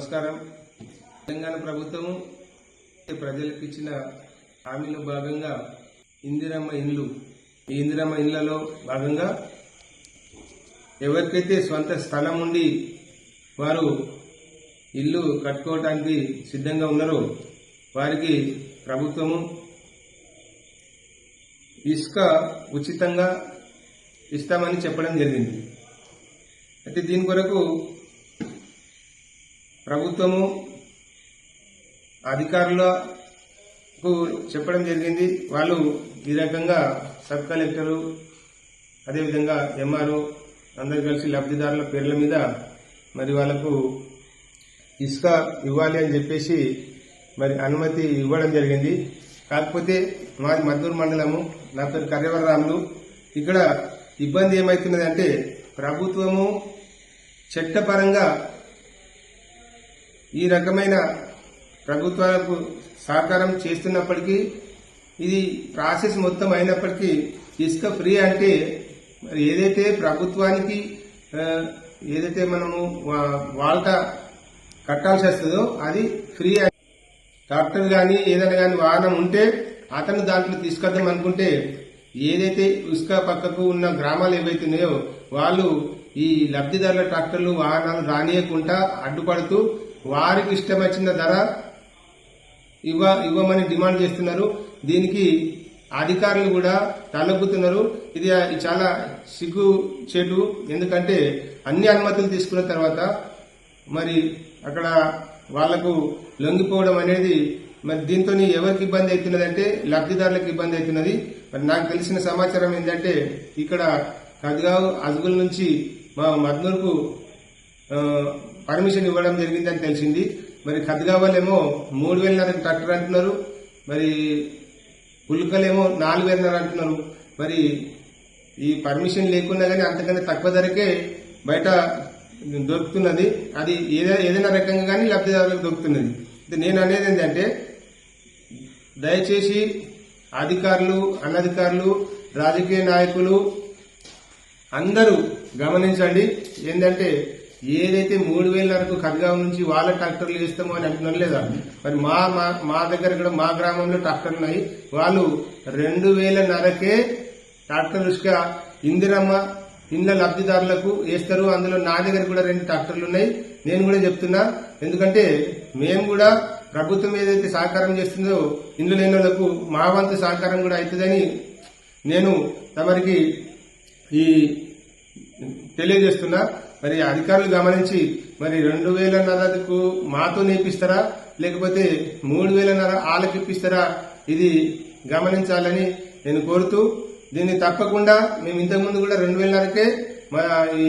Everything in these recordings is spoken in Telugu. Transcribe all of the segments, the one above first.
నమస్కారం. తెలంగాణ ప్రభుత్వం ప్రజలకు ఇచ్చిన హామీలో భాగంగా ఇందిరమ్మ ఇండ్లు ఈ ఇందిరమ్మ ఇండ్లలో భాగంగా ఎవరికైతే స్వంత స్థలం ఉండి వారు ఇల్లు కట్టుకోవటానికి సిద్ధంగా ఉన్నారో వారికి ప్రభుత్వము ఇసుక ఉచితంగా ఇస్తామని చెప్పడం జరిగింది. అయితే దీని కొరకు ప్రభుత్వము అధికారులకు చెప్పడం జరిగింది. వాళ్ళు ఈ రకంగా సబ్ కలెక్టరు అదేవిధంగా ఎంఆర్ఓ అందరు కలిసి లబ్ధిదారుల పేర్ల మీద మరి వాళ్ళకు ఇసుక ఇవ్వాలి అని చెప్పేసి మరి అనుమతి ఇవ్వడం జరిగింది. కాకపోతే మాది మద్దూరు మండలము నా పేరు కర్యవరరాములు ఇక్కడ ఇబ్బంది ఏమవుతున్నది అంటే ప్రభుత్వము చట్టపరంగా ఈ రకమైన ప్రభుత్వాలకు సహకారం చేస్తున్నప్పటికీ ఇది ప్రాసెస్ మొత్తం అయినప్పటికీ ఇసుక ఫ్రీ అంటే మరి ఏదైతే ప్రభుత్వానికి ఏదైతే మనము వా- వాళ్ళ కట్టాల్సి వస్తుందో అది ఫ్రీ ట్రాక్టర్ కానీ ఏదైనా కానీ వాహనం ఉంటే అతను దాంట్లో తీసుకొద్దాం అనుకుంటే ఏదైతే ఇసుక పక్కకు ఉన్న గ్రామాలు ఏవైతే ఉన్నాయో వాళ్ళు ఈ లబ్ధిదారుల ట్రాక్టర్లు వాహనాలు రానియకుండా అడ్డుపడుతూ వారికి ఇష్టం వచ్చిన ధర ఇవ్వ ఇవ్వమని డిమాండ్ చేస్తున్నారు. దీనికి అధికారులు కూడా తలొగ్గుతున్నారు ఇది చాలా సిగ్గు చెడు. ఎందుకంటే అన్ని అనుమతులు తీసుకున్న తర్వాత మరి అక్కడ వాళ్ళకు లొంగిపోవడం అనేది మరి దీంతో ఎవరికి ఇబ్బంది అవుతున్నదంటే లబ్ధిదారులకు ఇబ్బంది అవుతున్నది. మరి నాకు తెలిసిన సమాచారం ఏంటంటే ఇక్కడ కదిగావ్ అజగుల్ నుంచి మా మద్నూర్కు పర్మిషన్ ఇవ్వడం జరిగిందని తెలిసింది. మరి కదిగావాలేమో మూడు వేలన్నర ట్రాక్టర్ అంటున్నారు. మరి పుల్కలేమో నాలుగు వేలన్నర అంటున్నారు. మరి ఈ పర్మిషన్ లేకున్నా కానీ అంతకంటే తక్కువ ధరకే బయట దొరుకుతున్నది. అది ఏదైనా ఏదైనా రకంగా కానీ లబ్ధిదారులకు దొరుకుతున్నది. నేను అనేది ఏంటంటే దయచేసి అధికారులు అనధికారులు రాజకీయ నాయకులు అందరూ గమనించండి. ఏంటంటే ఏదైతే మూడు వేల వరకు ఖడ్గావ్ నుంచి వాళ్ళ ట్రాక్టర్లు వేస్తామో అని అంటున్నారు లేదా? మరి మా మా- మా దగ్గర కూడా మా గ్రామంలో ట్రాక్టర్లు ఉన్నాయి. వాళ్ళు రెండు వేలన్నరకే ట్రాక్టర్ ఇసుక ఇందిరమ్మ ఇండ్ల లబ్ధిదారులకు వేస్తారు. అందులో నా దగ్గర కూడా రెండు ట్రాక్టర్లు ఉన్నాయి. నేను కూడా చెప్తున్నా ఎందుకంటే మేము కూడా ప్రభుత్వం ఏదైతే సహకారం చేస్తుందో ఇండ్లు లేని వాళ్ళకు మా వంతు సహకారం కూడా అవుతుందని నేను తమరికి ఈ తెలియజేస్తున్నా. మరి అధికారులు గమనించి మరి రెండు వేలన్నరకు మాతో నేర్పిస్తారా? లేకపోతే మూడు వేలన్నర వాళ్ళకి ఇప్పిస్తారా? ఇది గమనించాలని నేను కోరుతూ దీన్ని తప్పకుండా మేము ఇంతకుముందు కూడా రెండు వేలన్నరకే మా ఈ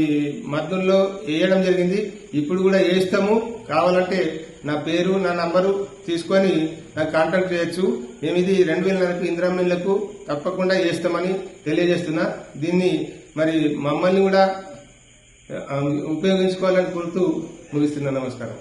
మద్దుల్లో వేయడం జరిగింది. ఇప్పుడు కూడా వేస్తాము. కావాలంటే నా పేరు నా నంబరు తీసుకొని నాకు కాంటాక్ట్ చేయొచ్చు. మేము ఇది రెండు వేలన్నరకు ఇంద్రామీన్లకు తప్పకుండా వేస్తామని తెలియజేస్తున్నా. దీన్ని మరి మమ్మల్ని కూడా ఉపయోగించుకోవాలని కోరుతూ ముగిస్తున్నా నమస్కారం.